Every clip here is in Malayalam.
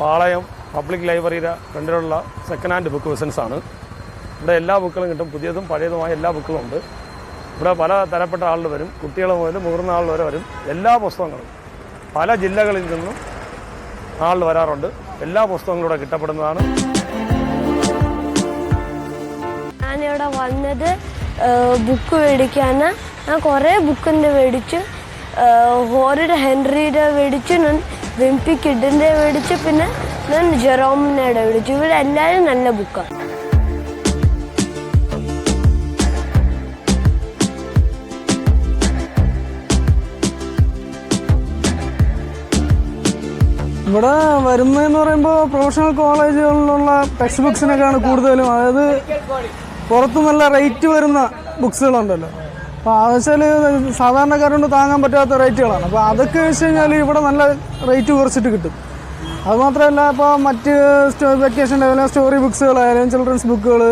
പാളയം പബ്ലിക് ലൈബ്രറിയുടെ ഫ്രണ്ടിലുള്ള സെക്കൻഡ് ഹാൻഡ് ബുക്ക് ബിസിനസ് ആണ്. ഇവിടെ എല്ലാ ബുക്കുകളും കിട്ടും. പുതിയതും പഴയതുമായ എല്ലാ ബുക്കുകളും ഉണ്ട്. ഇവിടെ പല തരപ്പെട്ട ആളുകൾ വരും. കുട്ടികൾ മുതൽ മുതിർന്ന ആളുകൾ വരെ വരും. എല്ലാ പുസ്തകങ്ങളും പല ജില്ലകളിൽ നിന്നും ആളുകൾ വരാറുണ്ട്. എല്ലാ പുസ്തകങ്ങളും ഇവിടെ കിട്ടപ്പെടുന്നതാണ്. ഞാനിവിടെ വന്നത് ബുക്ക് മേടിക്കാൻ ഞാൻ കുറേ ബുക്കിന്റെ മേടിച്ചു. ഹോറിയുടെ ഹെൻറിയുടെ മേടിച്ചു. ഞാൻ വിംപി കിഡിന്റെ മേടിച്ചു പിന്നെ ഞാൻ ജെറോമിനയുടെ മേടിച്ചു. ഇവിടെ എല്ലാവരും നല്ല ബുക്കാണ് ഇവിടെ വരുന്നതെന്ന് പറയുമ്പോൾ പ്രൊഫഷണൽ കോളേജുകളിലുള്ള ടെക്സ്റ്റ് ബുക്സിനൊക്കെയാണ് കൂടുതലും. അതായത് പുറത്തു നല്ല റേറ്റ് വരുന്ന ബുക്സുകളുണ്ടല്ലോ അപ്പോൾ അത് വെച്ചാൽ സാധാരണക്കാരോട് താങ്ങാൻ പറ്റാത്ത റേറ്റുകളാണ്. അപ്പോൾ അതൊക്കെ വെച്ച് കഴിഞ്ഞാൽ ഇവിടെ നല്ല റേറ്റ് കുറച്ചിട്ട് കിട്ടും. അതുമാത്രമല്ല ഇപ്പോൾ മറ്റ് വെക്കേഷൻ ലെവലിലെ സ്റ്റോറി ബുക്സുകളായാലും ചിൽഡ്രൻസ് ബുക്കുകൾ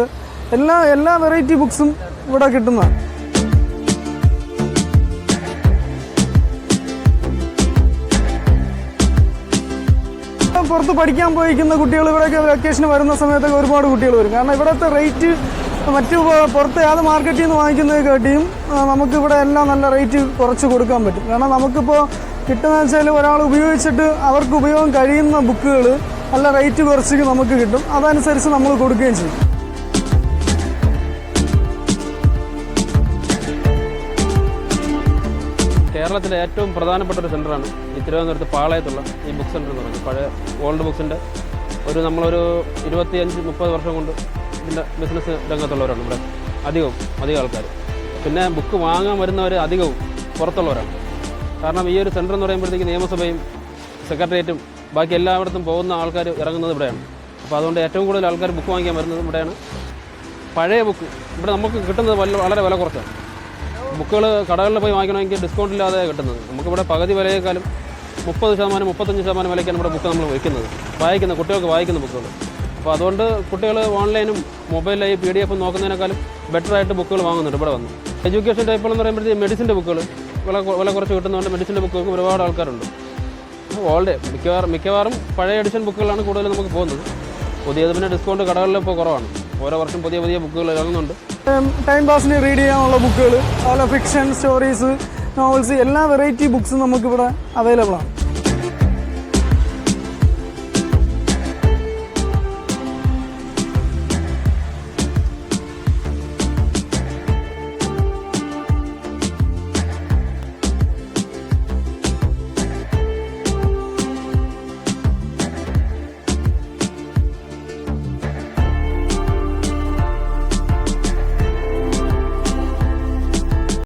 എല്ലാ എല്ലാ വെറൈറ്റി ബുക്സും ഇവിടെ കിട്ടുന്നതാണ്. പുറത്ത് പഠിക്കാൻ പോയിരിക്കുന്ന കുട്ടികൾ ഇവിടെയൊക്കെ വെക്കേഷന് വരുന്ന സമയത്തൊക്കെ ഒരുപാട് കുട്ടികൾ വരും. കാരണം ഇവിടുത്തെ റേറ്റ് മറ്റു പുറത്ത് ഏത് മാർക്കറ്റിൽ നിന്ന് വാങ്ങിക്കുന്നത് കേട്ടിയും നമുക്കിവിടെ എല്ലാം നല്ല റേറ്റ് കുറച്ച് കൊടുക്കാൻ പറ്റും. കാരണം നമുക്കിപ്പോൾ കിട്ടുന്ന വെച്ചാൽ ഒരാൾ ഉപയോഗിച്ചിട്ട് അവർക്ക് ഉപയോഗം കഴിയുന്ന ബുക്കുകൾ നല്ല റേറ്റ് കുറച്ച് നമുക്ക് കിട്ടും. അതനുസരിച്ച് നമ്മൾ കൊടുക്കുകയും ചെയ്യും. കേരളത്തിലെ ഏറ്റവും പ്രധാനപ്പെട്ട ഒരു സെന്ററാണ് ഈ തിരുവനന്തപുരത്ത് പാളയത്തുള്ള ഈ ബുക്ക് സെന്റർ എന്ന് പറയുന്നത്. പഴയ ഓൾഡ് ബുക്സിന്റെ ഒരു നമ്മളൊരു ഇരുപത്തിയഞ്ച് മുപ്പത് വർഷം കൊണ്ട് ഇതിന്റെ ബിസിനസ് രംഗത്തുള്ളവരാണ് ഇവിടെ. അധികവും അധികം ആൾക്കാർ പിന്നെ ബുക്ക് വാങ്ങാൻ വരുന്നവർ അധികവും പുറത്തുള്ളവരാണ്. കാരണം ഈ ഒരു സെന്റർ എന്ന് പറയുമ്പോഴത്തേക്ക് നിയമസഭയും സെക്രട്ടേറിയറ്റും ബാക്കി എല്ലായിടത്തും പോകുന്ന ആൾക്കാർ ഇറങ്ങുന്നത് ഇവിടെയാണ്. അപ്പോൾ അതുകൊണ്ട് ഏറ്റവും കൂടുതൽ ആൾക്കാർ ബുക്ക് വാങ്ങിക്കാൻ വരുന്നത് ഇവിടെയാണ്. പഴയ ബുക്ക് ഇവിടെ നമുക്ക് കിട്ടുന്നത് വളരെ വില കുറച്ചാണ്. ബുക്കുകൾ കടകളിൽ പോയി വാങ്ങിക്കണമെങ്കിൽ ഡിസ്കൗണ്ട് ഇല്ലാതെ കിട്ടുന്നത്. നമുക്കിവിടെ പകുതി വിലയേക്കാളും മുപ്പത് ശതമാനം മുപ്പത്തഞ്ച് ശതമാനം വിലയ്ക്കാണ് ഇവിടെ ബുക്ക് നമ്മൾ വയ്ക്കുന്നത്. വായിക്കുന്ന കുട്ടികൾക്ക് വായിക്കുന്ന ബുക്കുകൾ അപ്പോൾ അതുകൊണ്ട് കുട്ടികൾ ഓൺലൈനും മൊബൈലായി പി ഡി എഫ് നോക്കുന്നതിനേക്കാളും ബെറ്റർ ആയിട്ട് ബുക്കുകൾ വാങ്ങുന്നുണ്ട്. ഇവിടെ വന്നു. എഡ്യൂക്കേഷൻ ടൈപ്പുകൾ എന്ന് പറയുമ്പോഴത്തേക്ക് മെഡിസിന്റെ ബുക്കുകൾ വില വില കുറച്ച് കിട്ടുന്നതുകൊണ്ട് മെഡിസിന്റെ ബുക്കുകൾക്ക് ഒരുപാട് ആൾക്കാരുണ്ട്. ഓൾഡ് മിക്കവാറും മിക്കവാറും പഴയ എഡിഷൻ ബുക്കുകളാണ് കൂടുതൽ നമുക്ക് പോകുന്നത്. പുതിയത് പിന്നെ ഡിസ്കൗണ്ട് കടകളിൽ ഇപ്പോൾ കുറവാണ്. ഓരോ വർഷം പുതിയ പുതിയ ബുക്കുകൾ ഇറങ്ങുന്നുണ്ട്. ടൈം പാസിന് റീഡ് ചെയ്യാനുള്ള ബുക്കുകൾ അതുപോലെ ഫിക്ഷൻ സ്റ്റോറീസ് നോവൽസ് എല്ലാ വെറൈറ്റി ബുക്സും നമുക്കിവിടെ അവൈലബിൾ ആണ്.